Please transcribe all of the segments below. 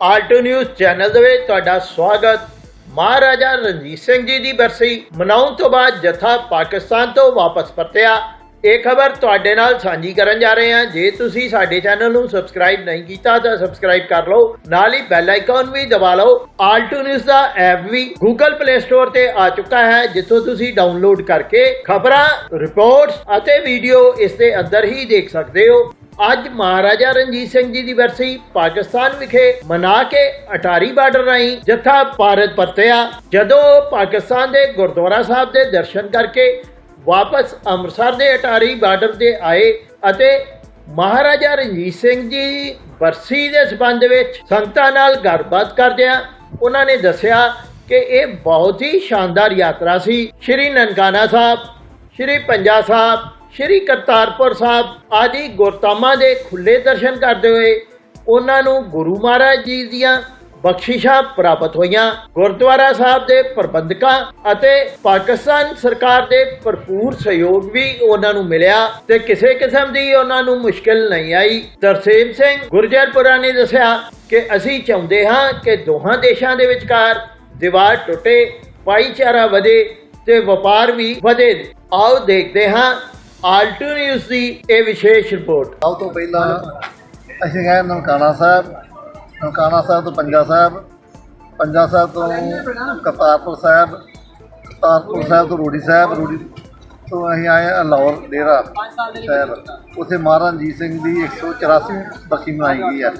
Alto news channel ਦੇ ਵਿੱਚ ਤੁਹਾਡਾ ਸਵਾਗਤ। ਮਹਾਰਾਜਾ ਰਣਜੀਤ ਸਿੰਘ ਜੀ ਦੀ ਬਰਸੀ ਮਨਾਉਣ ਤੋਂ ਬਾਅਦ ਜਥਾ ਪਾਕਿਸਤਾਨ ਤੋਂ ਵਾਪਸ ਪਰਤਿਆ। ਇਹ ਖਬਰ ਤੁਹਾਡੇ ਨਾਲ ਸਾਂਝੀ ਕਰਨ ਜਾ ਰਹੇ ਹਾਂ। ਜੇ ਤੁਸੀਂ ਸਾਡੇ ਚੈਨਲ ਨੂੰ ਸਬਸਕ੍ਰਾਈਬ ਨਹੀਂ ਕੀਤਾ ਤਾਂ ਸਬਸਕ੍ਰਾਈਬ ਕਰ ਲਓ। ਨਾਲ ਹੀ ਬੈਲ ਆਈਕਨ ਵੀ ਦਬਾ ਲਓ। ਆਲਟੋ ਨਿਊਜ਼ ਦਾ ਐਪ ਵੀ ਗੂਗਲ ਪਲੇ ਸਟੋਰ ਤੇ ਆ ਚੁੱਕਾ ਹੈ, ਜਿੱਥੋਂ ਤੁਸੀਂ ਡਾਊਨਲੋਡ ਕਰਕੇ ਖਬਰਾਂ ਰਿਪੋਰਟਸ ਅਤੇ ਵੀਡੀਓ ਇਸ ਦੇ ਅੰਦਰ ਹੀ ਦੇਖ ਸਕਦੇ ਹੋ। ਅੱਜ ਮਹਾਰਾਜਾ ਰਣਜੀਤ ਸਿੰਘ ਜੀ ਦੀ ਬਰਸੀ ਪਾਕਿਸਤਾਨ ਵਿਖੇ ਮਨਾ ਕੇ ਅਟਾਰੀ ਬਾਰਡਰ ਰਾਹੀਂ ਜਥਾ ਭਾਰਤ ਪਰਤਿਆ। ਜਦੋਂ ਉਹ ਪਾਕਿਸਤਾਨ ਦੇ ਗੁਰਦੁਆਰਾ ਸਾਹਿਬ ਦੇ ਦਰਸ਼ਨ ਕਰਕੇ ਵਾਪਸ ਅੰਮ੍ਰਿਤਸਰ ਦੇ ਅਟਾਰੀ ਬਾਰਡਰ ਤੇ ਆਏ ਅਤੇ ਮਹਾਰਾਜਾ ਰਣਜੀਤ ਸਿੰਘ ਜੀ ਬਰਸੀ ਦੇ ਸਬੰਧ ਵਿੱਚ ਸੰਗਤਾਂ ਨਾਲ ਗੱਲਬਾਤ ਕਰਦਿਆਂ ਉਹਨਾਂ ਨੇ ਦੱਸਿਆ ਕਿ ਇਹ ਬਹੁਤ ਹੀ ਸ਼ਾਨਦਾਰ ਯਾਤਰਾ ਸੀ। ਸ਼੍ਰੀ ਨਨਕਾਣਾ ਸਾਹਿਬ, ਸ਼੍ਰੀ ਪੰਜਾ ਸਾਹਿਬ ਸ਼੍ਰੀ ਕਰਤਾਰਪੁਰ ਸਾਹਿਬ ਆਦਿ ਗੁਰਧਾਮਾਂ ਦੇ ਖੁੱਲੇ ਦਰਸ਼ਨ ਕਰਦੇ ਹੋਏ ਉਹਨਾਂ ਨੂੰ ਗੁਰੂ ਮਹਾਰਾਜ ਜੀ ਦੀਆਂ ਬਖਸ਼ਿਸ਼ਾਂ ਪ੍ਰਾਪਤ ਹੋਈਆਂ। ਗੁਰਦੁਆਰਾ ਸਾਹਿਬ ਦੇ ਪ੍ਰਬੰਧਕਾਂ ਅਤੇ ਪਾਕਿਸਤਾਨ ਸਰਕਾਰ ਦੇ ਭਰਪੂਰ ਸਹਿਯੋਗ ਵੀ ਉਹਨਾਂ ਨੂੰ ਮਿਲਿਆ ਤੇ ਕਿਸੇ ਕਿਸਮ ਦੀ ਉਹਨਾਂ ਨੂੰ ਮੁਸ਼ਕਲ ਨਹੀਂ ਆਈ। ਤਰਸੇਮ ਸਿੰਘ ਗੁਰਜਰਪੁਰਾ ਨੇ ਦੱਸਿਆ ਕਿ ਅਸੀਂ ਚਾਹੁੰਦੇ ਹਾਂ ਕਿ ਦੋਹਾਂ ਦੇਸ਼ਾਂ ਦੇ ਵਿਚਕਾਰ ਦੀਵਾਰ ਟੁੱਟੇ, ਭਾਈਚਾਰਾ ਵਧੇ ਤੇ ਵਪਾਰ ਵੀ ਵਧੇ। ਆਓ ਦੇਖਦੇ ਹਾਂ ਆਲਟੋ ਨਿਊਜ਼ ਦੀ ਇਹ ਵਿਸ਼ੇਸ਼ ਰਿਪੋਰਟ ਸਭ ਤੋਂ ਪਹਿਲਾਂ ਅਸੀਂ ਗਏ ਨਨਕਾਣਾ ਸਾਹਿਬ। ਨਨਕਾਣਾ ਸਾਹਿਬ ਤੋਂ ਪੰਜਾ ਸਾਹਿਬ। ਪੰਜਾ ਸਾਹਿਬ ਤੋਂ ਕਰਤਾਰਪੁਰ ਸਾਹਿਬ। ਕਰਤਾਰਪੁਰ ਸਾਹਿਬ ਤੋਂ ਰੋੜੀ ਸਾਹਿਬ। ਰੋੜੀ ਤੋਂ ਅਸੀਂ ਆਏ ਹਾਂ ਲਾਹੌਰ ਡੇਰਾ ਸਾਹਿਬ। ਉੱਥੇ ਮਹਾਰਾਜ ਰਣਜੀਤ ਸਿੰਘ ਦੀ 184 ਬਰਸੀ ਮਨਾਈ ਗਈ ਹੈ।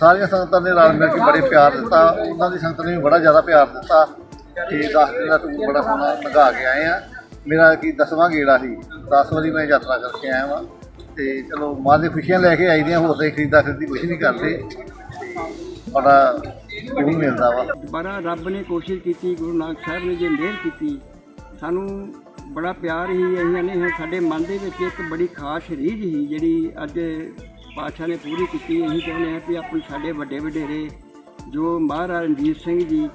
ਸਾਰੀਆਂ ਸੰਗਤਾਂ ਨੇ ਰਲ ਮਿਲ ਕੇ ਬੜੇ ਪਿਆਰ ਦਿੱਤਾ। ਉਹਨਾਂ ਦੀ ਸੰਗਤ ਨੇ ਵੀ ਬੜਾ ਜ਼ਿਆਦਾ ਪਿਆਰ ਦਿੱਤਾ। ਤੇ 10 ਦਿਨ ਦਾ ਟੂਰ ਬੜਾ ਸੋਹਣਾ ਲਗਾ ਕੇ ਆਏ ਆ ਮੇਰਾ ਕੀ ਦਸਵਾਂ ਗੇੜਾ ਸੀ। 10 ਵਾਰੀ ਮੈਂ ਯਾਤਰਾ ਕਰਕੇ ਆਇਆ ਵਾਂ। ਤੇ ਚਲੋ ਮਾਂ ਦੀ ਖੁਸ਼ੀਆਂ ਲੈ ਕੇ ਆਈ ਦੀਆਂ, ਹੋਰ ਤਾਂ ਖਰੀਦਾ ਖਰੀਦੀ ਕੁਝ ਨਹੀਂ ਕਰਦੇ। ਬੜਾ ਸਕੂਨ ਮਿਲਦਾ ਵਾ। ਦੁਬਾਰਾ ਰੱਬ ਨੇ ਕੋਸ਼ਿਸ਼ ਕੀਤੀ, ਗੁਰੂ ਨਾਨਕ ਸਾਹਿਬ ਨੇ ਜੇ ਮਿਹਰ ਕੀਤੀ, ਸਾਨੂੰ ਬੜਾ ਪਿਆਰ ਹੀ ਅਸੀਂ ਨੇ ਸਾਡੇ ਮਨ ਦੇ ਵਿੱਚ ਇੱਕ ਬੜੀ ਖਾਸ ਰੀਝ ਸੀ ਜਿਹੜੀ ਅੱਜ ਪਾਤਸ਼ਾਹ ਨੇ ਪੂਰੀ ਕੀਤੀ। ਅਸੀਂ ਚਾਹੁੰਦੇ ਹਾਂ ਕਿ ਆਪਣੇ ਸਾਡੇ ਵੱਡੇ ਵਡੇਰੇ ਜੋ ਮਹਾਰਾਜ ਰਣਜੀਤ ਸਿੰਘ ਜੀ,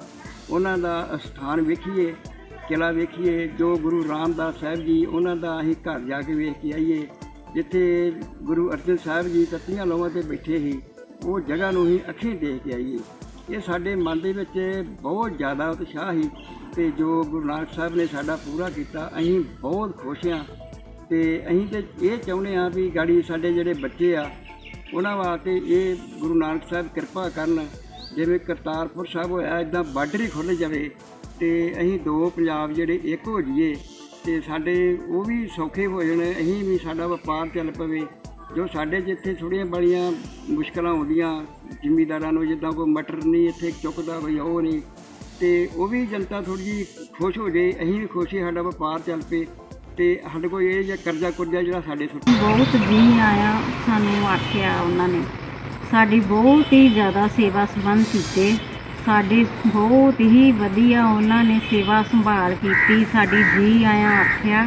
ਉਹਨਾਂ ਦਾ ਅਸਥਾਨ ਵੇਖੀਏ। ਕਿਲਾ ਵੇਖੀਏ, ਜੋ ਗੁਰੂ ਰਾਮਦਾਸ ਸਾਹਿਬ ਜੀ, ਉਹਨਾਂ ਦਾ ਅਸੀਂ ਘਰ ਜਾ ਕੇ ਵੇਖ ਕੇ ਆਈਏ। ਜਿੱਥੇ ਗੁਰੂ ਅਰਜਨ ਸਾਹਿਬ ਜੀ ਤੱਤੀਆਂ ਲੋਹਾਂ ਤੇ ਬੈਠੇ ਸੀ, ਉਹ ਜਗ੍ਹਾ ਨੂੰ ਹੀ ਅੱਖੀਂ ਦੇਖ ਕੇ ਆਈਏ। ਇਹ ਸਾਡੇ ਮਨ ਦੇ ਵਿੱਚ ਬਹੁਤ ਜ਼ਿਆਦਾ ਉਤਸ਼ਾਹ ਸੀ ਤੇ ਜੋ ਗੁਰੂ ਨਾਨਕ ਸਾਹਿਬ ਨੇ ਸਾਡਾ ਪੂਰਾ ਕੀਤਾ, ਅਸੀਂ ਬਹੁਤ ਖੁਸ਼ ਹਾਂ। ਤੇ ਅਸੀਂ ਤੇ ਇਹ ਚਾਹੁੰਦੇ ਹਾਂ ਵੀ ਗਾੜੀ ਸਾਡੇ ਜਿਹੜੇ ਬੱਚੇ ਆ, ਉਹਨਾਂ ਵਾਸਤੇ ਇਹ ਗੁਰੂ ਨਾਨਕ ਸਾਹਿਬ ਕਿਰਪਾ ਕਰਨ, ਜਿਵੇਂ ਕਰਤਾਰਪੁਰ ਸਾਹਿਬ ਹੋਇਆ, ਇਦਾਂ ਬਾਰਡਰ ਹੀ ਖੁੱਲ੍ਹ ਜਾਵੇ। ਤੇ ਅਸੀਂ ਦੋ ਪੰਜਾਬ ਜਿਹੜੇ ਇੱਕ ਹੋ ਜਾਈਏ ਤੇ ਸਾਡੇ ਉਹ ਵੀ ਸੌਖੇ ਹੋ ਜਾਣ, ਅਸੀਂ ਵੀ ਸਾਡਾ ਵਪਾਰ ਚੱਲ ਪਵੇ। ਜੋ ਸਾਡੇ ਜਿੱਥੇ ਥੋੜ੍ਹੀਆਂ ਬੜੀਆਂ ਮੁਸ਼ਕਲਾਂ ਆਉਂਦੀਆਂ, ਜ਼ਿਮੀਦਾਰਾਂ ਨੂੰ ਜਿੱਦਾਂ ਕੋਈ ਮਟਰ ਨਹੀਂ ਇੱਥੇ ਚੁੱਕਦਾ, ਕੋਈ ਉਹ ਨਹੀਂ, ਤੇ ਉਹ ਵੀ ਜਨਤਾ ਥੋੜ੍ਹੀ ਜਿਹੀ ਖੁਸ਼ ਹੋ ਜੇ, ਅਸੀਂ ਵੀ ਖੁਸ਼ੀ ਸਾਡਾ ਵਪਾਰ ਚੱਲ ਪਏ, ਤੇ ਸਾਡੇ ਕੋਲ ਇਹ ਜਿਹਾ ਕਰਜ਼ਾ ਕੁਰਜ਼ਾ ਜਿਹੜਾ ਸਾਡੇ ਸੁੱਟ ਬਹੁਤ ਵੀ ਆਇਆ, ਸਾਨੂੰ ਆਖਿਆ ਉਹਨਾਂ ਨੇ। ਸਾਡੀ ਬਹੁਤ ਹੀ ਜ਼ਿਆਦਾ ਸੇਵਾ ਸੰਬੰਧ ਕੀਤੇ। ਸਾਡੀ ਬਹੁਤ ਹੀ ਵਧੀਆ ਉਹਨਾਂ ਨੇ ਸੇਵਾ ਸੰਭਾਲ ਕੀਤੀ, ਸਾਡੀ ਜੀ ਆਇਆ ਆਖਿਆ,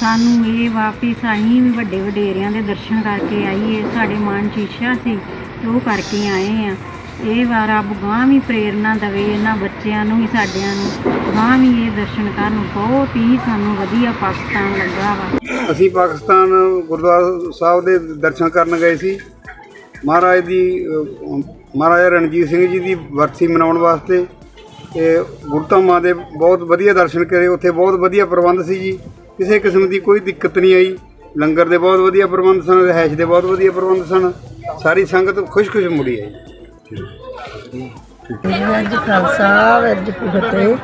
ਸਾਨੂੰ ਇਹ ਵਾਪਿਸ ਅਸੀਂ ਵੀ ਵੱਡੇ ਵਡੇਰਿਆਂ ਦੇ ਦਰਸ਼ਨ ਕਰਕੇ ਆਈਏ, ਸਾਡੇ ਮਨ 'ਚ ਇੱਛਾ ਸੀ ਤੇ ਉਹ ਕਰਕੇ ਆਏ ਆ। ਇਹ ਵਾਰ ਰੱਬ ਗਾਂ ਵੀ ਪ੍ਰੇਰਨਾ ਦੇਵੇ ਇਹਨਾਂ ਬੱਚਿਆਂ ਨੂੰ ਵੀ ਸਾਡਿਆਂ ਨੂੰ ਗਾਂ ਵੀ ਇਹ ਦਰਸ਼ਨ ਕਰਨ। ਬਹੁਤ ਹੀ ਸਾਨੂੰ ਵਧੀਆ ਪਾਕਿਸਤਾਨ ਲੱਗਾ ਵਾ। ਅਸੀਂ ਪਾਕਿਸਤਾਨ ਗੁਰਦੁਆਰਾ ਸਾਹਿਬ ਦੇ ਦਰਸ਼ਨ ਕਰਨ ਗਏ ਸੀ। ਮਹਾਰਾਜ ਦੀ ਮਹਾਰਾਜਾ ਰਣਜੀਤ ਸਿੰਘ ਜੀ ਦੀ ਵਰਸੀ ਮਨਾਉਣ ਵਾਸਤੇ ਤੇ ਗੁਰਤਾ ਦੇ ਬਹੁਤ ਵਧੀਆ ਦਰਸ਼ਨ ਕਰੇ, ਉੱਥੇ ਬਹੁਤ ਵਧੀਆ ਪ੍ਰਬੰਧ ਸੀ ਜੀ। ਕਿਸੇ ਕਿਸਮ ਦੀ ਕੋਈ ਦਿੱਕਤ ਨਹੀਂ ਆਈ। ਲੰਗਰ ਦੇ ਬਹੁਤ ਵਧੀਆ ਪ੍ਰਬੰਧ ਸਨ ਰਹਿائش ਦੇ ਬਹੁਤ ਵਧੀਆ ਪ੍ਰਬੰਧ ਸਨ। ਸਾਰੀ ਸੰਗਤ ਖੁਸ਼-ਖੁਸ਼ ਮੁੜੀ ਹੈ ਜੀ ਅੱਜ ਖਾਲਸਾ ਅੱਜ ਫਤਿਹ।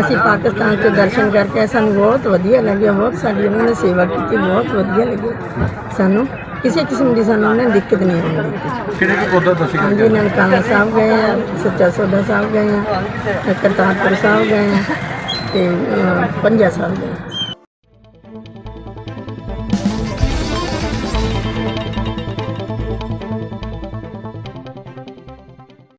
ਅਸੀਂ ਪਾਕਿਸਤਾਨ ਤੋਂ ਦਰਸ਼ਨ ਕਰਕੇ ਸਾਨੂੰ ਬਹੁਤ ਵਧੀਆ ਲੱਗਿਆ, ਬਹੁਤ ਸਾਡੀ ਉਹਨਾਂ ਨੇ ਸੇਵਾ ਕੀਤੀ, ਬਹੁਤ ਵਧੀਆ ਲੱਗੀ ਸਾਨੂੰ। ਕਿਸੇ ਕਿਸਮ ਦੀ ਸਾਨੂੰ ਉਹਨਾਂ ਨੇ ਦਿੱਕਤ ਨਹੀਂ ਆਉਣ ਦਿੱਤੀ ਕਿਹੜੇ ਕੋ ਗੁਰਦੁਆਰਾ ਦਰਸ਼ਨ ਹਾਂਜੀ ਨਨਕਾਣਾ ਸਾਹਿਬ ਗਏ ਆ ਸੱਚਾ ਸੌਦਾ ਸਾਹਿਬ ਗਏ ਆ ਕਰਤਾਰਪੁਰ ਸਾਹਿਬ ਗਏ ਆ ਤੇ ਅਹ, ਪੰਜਾ ਸਾਹਿਬ ਗਏ ਆ।